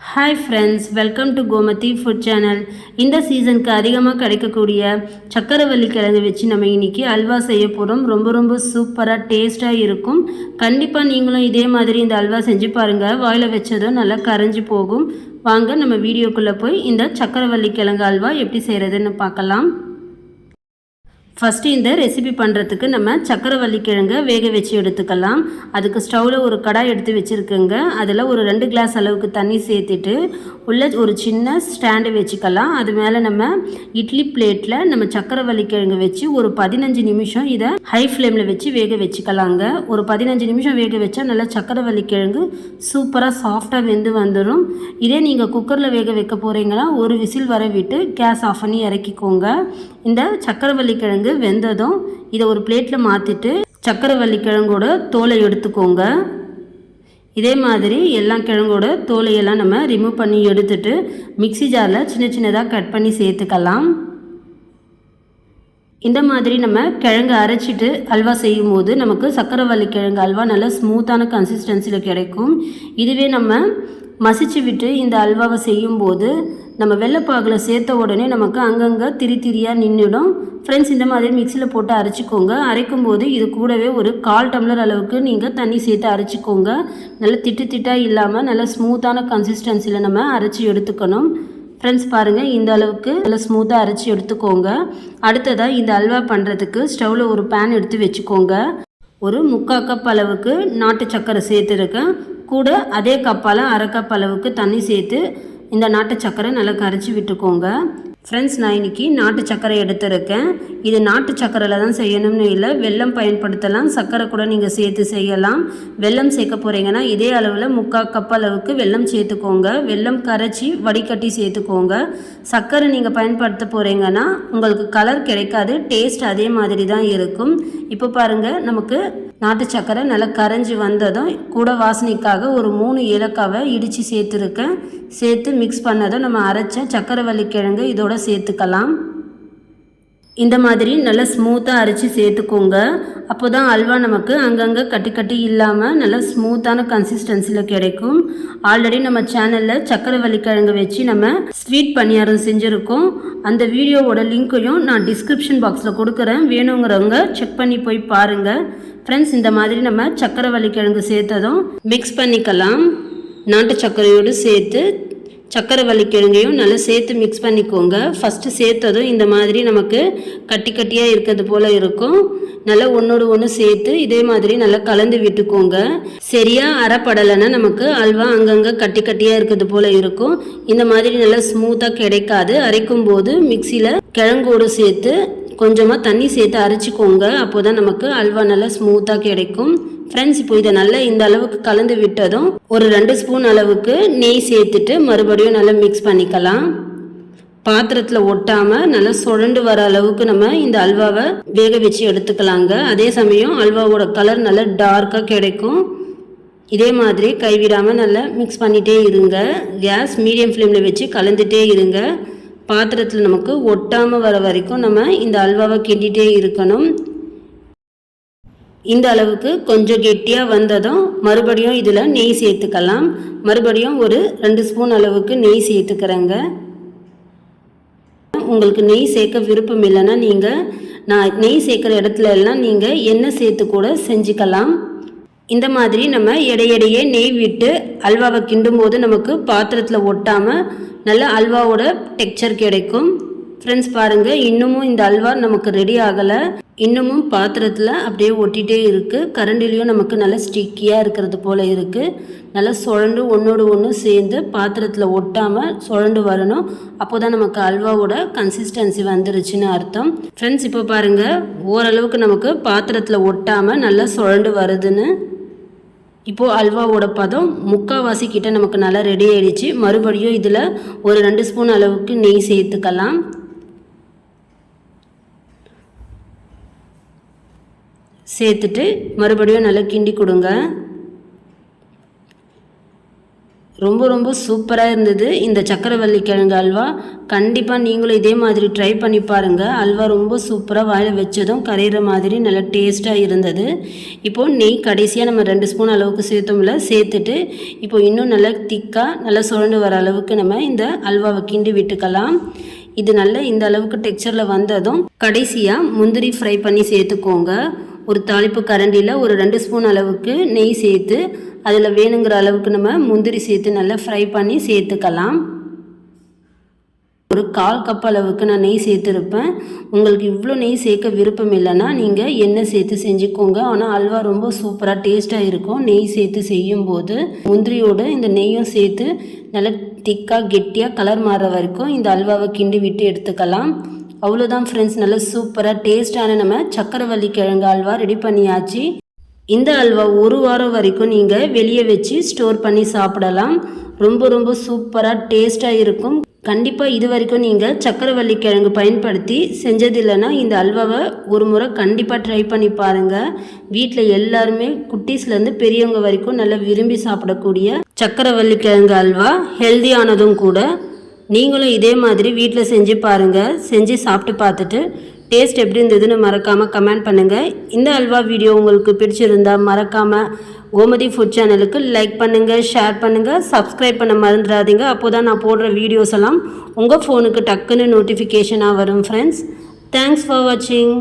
Hi friends welcome to Gomathi food channel இந்த சீசனுக்கு அதிகமாக கிடைக்கக்கூடிய சக்கரவள்ளி கிழங்கு வச்சு நம்ம இன்னைக்கு அல்வா செய்ய போகிறோம் ரொம்ப ரொம்ப சூப்பராக டேஸ்ட்டாக இருக்கும். கண்டிப்பாக நீங்களும் இதே மாதிரி இந்த அல்வா செஞ்சு பாருங்கள் வாயில் வச்சதும் நல்லா கரைஞ்சி போகும். வாங்க நம்ம வீடியோக்குள்ளே போய் இந்த சக்கரவள்ளி கிழங்கு அல்வா எப்படி செய்கிறதுன்னு பார்க்கலாம். ஃபஸ்ட்டு இந்த ரெசிபி பண்ணுறதுக்கு நம்ம சக்கரவள்ளி கிழங்கை வேக வச்சு எடுத்துக்கலாம். அதுக்கு ஸ்டவ்வில் ஒரு கடாய் எடுத்து வச்சுருக்கோங்க. அதில் ஒரு ரெண்டு கிளாஸ் அளவுக்கு தண்ணி சேர்த்துட்டு உள்ள ஒரு சின்ன ஸ்டாண்டு வச்சுக்கலாம். அது மேலே நம்ம இட்லி பிளேட்டில் நம்ம சக்கரவள்ளி கிழங்கு வச்சு ஒரு பதினஞ்சு நிமிஷம் இதை ஹை ஃப்ளேமில் வச்சு வேக வச்சுக்கலாங்க. ஒரு பதினஞ்சு நிமிஷம் வேக வச்சா நல்லா சக்கரவள்ளி கிழங்கு சூப்பராக சாஃப்டாக வெந்து வந்துடும் இதே நீங்கள் குக்கரில் வேக வைக்க போகிறீங்கன்னா ஒரு விசில் வர விட்டு கேஸ் ஆஃப் பண்ணி இறக்கிக்கோங்க. இந்த சக்கரவள்ளி கிழங்கு வெந்ததும் இதை ஒரு பிளேட்டில் மாற்றிட்டு சக்கரவள்ளி கிழங்கோட தோலை எடுத்துக்கோங்க. இதே மாதிரி எல்லா கிழங்கோட தோலையெல்லாம் நம்ம ரிமூவ் பண்ணி எடுத்துட்டு மிக்ஸி ஜாரில் சின்ன சின்னதாக கட் பண்ணி சேர்த்துக்கலாம். இந்த மாதிரி நம்ம கிழங்கு அரைச்சிட்டு அல்வா செய்யும் போது நமக்கு சக்கரவள்ளி கிழங்கு அல்வா நல்லா ஸ்மூத்தான கன்சிஸ்டன்சியில் கிடைக்கும். இதுவே நம்ம மசிச்சு விட்டு இந்த அல்வாவை செய்யும்போது நம்ம வெள்ளைப்பாகில் சேர்த்த உடனே நமக்கு அங்கங்கே திரி திரியாக நின்றுடும் ஃப்ரெண்ட்ஸ் இந்த மாதிரி மிக்சியில் போட்டு அரைச்சிக்கோங்க. அரைக்கும் போது இது கூடவே ஒரு கால் டம்ளர் அளவுக்கு நீங்கள் தண்ணி சேர்த்து அரைச்சிக்கோங்க. நல்லா திட்டு திட்டாக இல்லாமல் நல்லா ஸ்மூத்தான கன்சிஸ்டன்சியில் நம்ம அரைச்சி எடுத்துக்கணும். ஃப்ரெண்ட்ஸ் பாருங்கள் இந்த அளவுக்கு நல்லா ஸ்மூத்தாக அரைச்சி எடுத்துக்கோங்க. அடுத்ததாக இந்த அல்வா பண்ணுறதுக்கு ஸ்டவ்வில் ஒரு பேன் எடுத்து வச்சுக்கோங்க. ஒரு முக்கால் கப் அளவுக்கு நாட்டு சக்கரை சேர்த்துருக்கேன். கூட அதே கப்பால் அரை கப் அளவுக்கு தண்ணி சேர்த்து இந்த நாட்டு சக்கரை நல்லா கரைச்சி விட்டுக்கோங்க. ஃப்ரெண்ட்ஸ் நான் இன்றைக்கி நாட்டு சக்கரை எடுத்திருக்கேன். இது நாட்டு சக்கரையில் தான் செய்யணும்னு இல்லை. வெல்லம் பயன்படுத்தலாம். சர்க்கரை கூட நீங்கள் சேர்த்து செய்யலாம். வெல்லம் சேர்க்க போகிறீங்கன்னா இதே அளவில் முக்கால் கப் அளவுக்கு வெல்லம் சேர்த்துக்கோங்க. வெல்லம் கரைச்சி வடிகட்டி சேர்த்துக்கோங்க. சர்க்கரை நீங்கள் பயன்படுத்த போகிறீங்கன்னா உங்களுக்கு கலர் கிடைக்காது. டேஸ்ட் அதே மாதிரி தான் இருக்கும். இப்போ பாருங்கள் நமக்கு நாட்டு சக்கரை நல்லா கரைஞ்சி வந்ததும் கூட வாசனைக்காக ஒரு மூணு ஏலக்காவை இடித்து சேர்த்துருக்கேன். சேர்த்து மிக்ஸ் பண்ணதும் நம்ம அரைச்ச சக்கரவள்ளி கிழங்கு இதோட சேர்த்துக்கலாம். இந்த மாதிரி நல்லா ஸ்மூத்தாக அரைச்சி சேர்த்துக்கோங்க. அப்போ தான் அல்வா நமக்கு அங்கங்கே கட்டி கட்டி இல்லாமல் நல்லா ஸ்மூத்தான கன்சிஸ்டன்சியில் கிடைக்கும். ஆல்ரெடி நம்ம சேனலில் சக்கரை வள்ளிக்கிழங்கு வச்சு நம்ம ஸ்வீட் பணியாரம் செஞ்சுருக்கோம். அந்த வீடியோவோட லிங்க்கையும் நான் டிஸ்கிரிப்ஷன் பாக்ஸில் கொடுக்குறேன். வேணுங்கிறவங்க செக் பண்ணி போய் பாருங்கள் ஃப்ரெண்ட்ஸ் இந்த மாதிரி நம்ம சக்கரவள்ளி கிழங்கு சேர்த்ததும் மிக்ஸ் பண்ணிக்கலாம். நாட்டு சர்க்கரையோடு சேர்த்து சக்கரவள்ளி கிழங்கையும் நல்லா சேர்த்து மிக்ஸ் பண்ணிக்கோங்க. ஃபஸ்ட்டு சேர்த்ததும் இந்த மாதிரி நமக்கு கட்டி கட்டியாக இருக்கிறது போல் இருக்கும். நல்லா ஒன்றோடு ஒன்று சேர்த்து இதே மாதிரி நல்லா கலந்து விட்டுக்கோங்க. சரியாக அரைப்படலைன்னா நமக்கு அல்வா அங்கங்கே கட்டி கட்டியாக இருக்கிறது போல் இருக்கும். இந்த மாதிரி நல்லா ஸ்மூத்தாக கிடைக்காது. அரைக்கும் போது மிக்சியில் கிழங்கோடு சேர்த்து கொஞ்சமாக தண்ணி சேர்த்து அரைச்சிக்கோங்க. அப்போ தான் நமக்கு அல்வா நல்லா ஸ்மூத்தாக கிடைக்கும். ஃப்ரெண்ட்ஸ் இப்போ இதை நல்லா இந்த அளவுக்கு கலந்து விட்டதும் ஒரு ரெண்டு ஸ்பூன் அளவுக்கு நெய் சேர்த்துட்டு மறுபடியும் நல்லா மிக்ஸ் பண்ணிக்கலாம். பாத்திரத்தில் ஒட்டாமல் நல்லா சுழண்டு வர அளவுக்கு நம்ம இந்த அல்வாவை வேக வச்சு எடுத்துக்கலாங்க. அதே சமயம் அல்வாவோட கலர் நல்லா டார்க்காக கிடைக்கும். இதே மாதிரி கைவிடாமல் நல்லா மிக்ஸ் பண்ணிகிட்டே இருங்க. கேஸ் மீடியம் ஃப்ளேமில் வச்சு கலந்துட்டே இருங்க. பாத்திரத்தில் நமக்கு ஒட்டாமல் வர வரைக்கும் நம்ம இந்த அல்வாவை கிண்டிகிட்டே இருக்கணும். இந்த அளவுக்கு கொஞ்சம் கெட்டியாக வந்ததும் மறுபடியும் இதில் நெய் சேர்த்துக்கலாம். மறுபடியும் ஒரு ரெண்டு ஸ்பூன் அளவுக்கு நெய் சேர்த்துக்கிறேங்க. உங்களுக்கு நெய் சேர்க்க விருப்பம் இல்லைன்னா நீங்கள் நான் நெய் சேர்க்குற இடத்துல எல்லாம் நீங்கள் எண்ணெய் சேர்த்து கூட செஞ்சுக்கலாம். இந்த மாதிரி நம்ம இடையிடையே நெய் விட்டு அல்வாவை கிண்டும் போது நமக்கு பாத்திரத்தில் ஒட்டாமல் நல்ல அல்வாவோட டெக்ஸ்சர் கிடைக்கும். ஃப்ரெண்ட்ஸ் பாருங்கள் இன்னமும் இந்த அல்வா நமக்கு ரெடி ஆகலை. இன்னமும் பாத்திரத்தில் அப்படியே ஒட்டிகிட்டே இருக்குது கரண்டிலையும் நமக்கு நல்லா ஸ்டிக்கியாக இருக்கிறது போல் இருக்குது நல்லா சுழண்டு ஒன்றோடு ஒன்று சேர்ந்து பாத்திரத்தில் ஒட்டாமல் சுழண்டு வரணும். அப்போ தான் நமக்கு அல்வாவோட கன்சிஸ்டன்சி வந்துருச்சுன்னு அர்த்தம். ஃப்ரெண்ட்ஸ் இப்போ பாருங்கள் ஓரளவுக்கு நமக்கு பாத்திரத்தில் ஒட்டாமல் நல்லா சுழண்டு வருதுன்னு இப்போது அல்வாவோட பதம் முக்கால்வாசி கிட்ட நமக்கு நல்லா ரெடி ஆயிடுச்சு. மறுபடியும் இதில் ஒரு ரெண்டு ஸ்பூன் அளவுக்கு நெய் சேர்த்துக்கலாம். சேர்த்துட்டு மறுபடியும் நல்லா கிண்டி கொடுங்க. ரொம்ப ரொம்ப சூப்பராக இருந்தது. இந்த சக்கரவள்ளி கிழங்கு அல்வா கண்டிப்பாக நீங்களும் இதே மாதிரி ட்ரை பண்ணி பாருங்கள் அல்வா ரொம்ப சூப்பராக வாயில் வச்சதும் கரையிற மாதிரி நல்லா டேஸ்ட்டாக இருந்தது. இப்போது நெய் கடைசியாக நம்ம ரெண்டு ஸ்பூன் அளவுக்கு சேர்த்தோம்ல சேர்த்துட்டு இப்போ இன்னும் நல்லா திக்காக நல்லா சுரண்டு வர அளவுக்கு நம்ம இந்த அல்வாவை கிண்டி விட்டுக்கலாம். இது நல்ல இந்த அளவுக்கு டெக்ஸ்சரில் வந்ததும் கடைசியாக முந்திரி ஃப்ரை பண்ணி சேர்த்துக்கோங்க. ஒரு தாளிப்பு கரண்டியில் ஒரு ரெண்டு ஸ்பூன் அளவுக்கு நெய் சேர்த்து அதில் வேணுங்கிற அளவுக்கு நம்ம முந்திரி சேர்த்து நல்லா ஃப்ரை பண்ணி சேர்த்துக்கலாம். ஒரு கால் கப் அளவுக்கு நான் நெய் சேர்த்துருப்பேன். உங்களுக்கு இவ்வளோ நெய் சேர்க்க விருப்பம் இல்லைன்னா நீங்கள் எண்ணெய் சேர்த்து செஞ்சுக்கோங்க. ஆனால் அல்வா ரொம்ப சூப்பராக டேஸ்ட்டாக இருக்கும். நெய் சேர்த்து செய்யும்போது முந்திரியோடு இந்த நெய்யும் சேர்த்து நல்லா திக்காக கெட்டியாக கலர் மாறுற வரைக்கும் இந்த அல்வாவை கிண்டி விட்டு எடுத்துக்கலாம். அவ்வளோதான் ஃப்ரெண்ட்ஸ் நல்லா சூப்பராக டேஸ்ட்டான நம்ம சக்கரவள்ளி கிழங்கு அல்வா ரெடி பண்ணியாச்சு. இந்த அல்வா ஒரு வாரம் வரைக்கும் நீங்கள் வெளியே வச்சு ஸ்டோர் பண்ணி சாப்பிடலாம். ரொம்ப ரொம்ப சூப்பராக டேஸ்ட்டாக இருக்கும். கண்டிப்பாக இது வரைக்கும் நீங்கள் சக்கரவள்ளி கிழங்கு பயன்படுத்தி செஞ்சதில்லைன்னா இந்த அல்வாவை ஒரு முறை கண்டிப்பாக ட்ரை பண்ணி பாருங்கள் வீட்டில் எல்லாருமே குட்டீஸ்லேருந்து பெரியவங்க வரைக்கும் நல்லா விரும்பி சாப்பிடக்கூடிய சக்கரவள்ளி கிழங்கு அல்வா ஹெல்தியானதும் கூட நீங்களும் இதே மாதிரி வீட்டில் செஞ்சு பாருங்கள் செஞ்சு சாப்பிட்டு பார்த்துட்டு டேஸ்ட் எப்படி இருந்ததுன்னு மறக்காமல் கமெண்ட் பண்ணுங்கள் இந்த அல்வா வீடியோ உங்களுக்கு பிடிச்சிருந்தால் மறக்காமல் கோமதி ஃபுட் சேனலுக்கு லைக் பண்ணுங்கள் ஷேர் பண்ணுங்கள் சப்ஸ்கிரைப் பண்ண மறந்துடாதீங்க. அப்போ தான் நான் போடுற வீடியோஸ் எல்லாம் உங்கள் ஃபோனுக்கு டக்குன்னு நோட்டிஃபிகேஷனாக வரும் ஃப்ரெண்ட்ஸ் தேங்க்ஸ் ஃபார் வாட்சிங்